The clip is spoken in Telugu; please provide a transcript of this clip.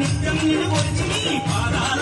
నిత్యం నిలువొచ్చి పాదాల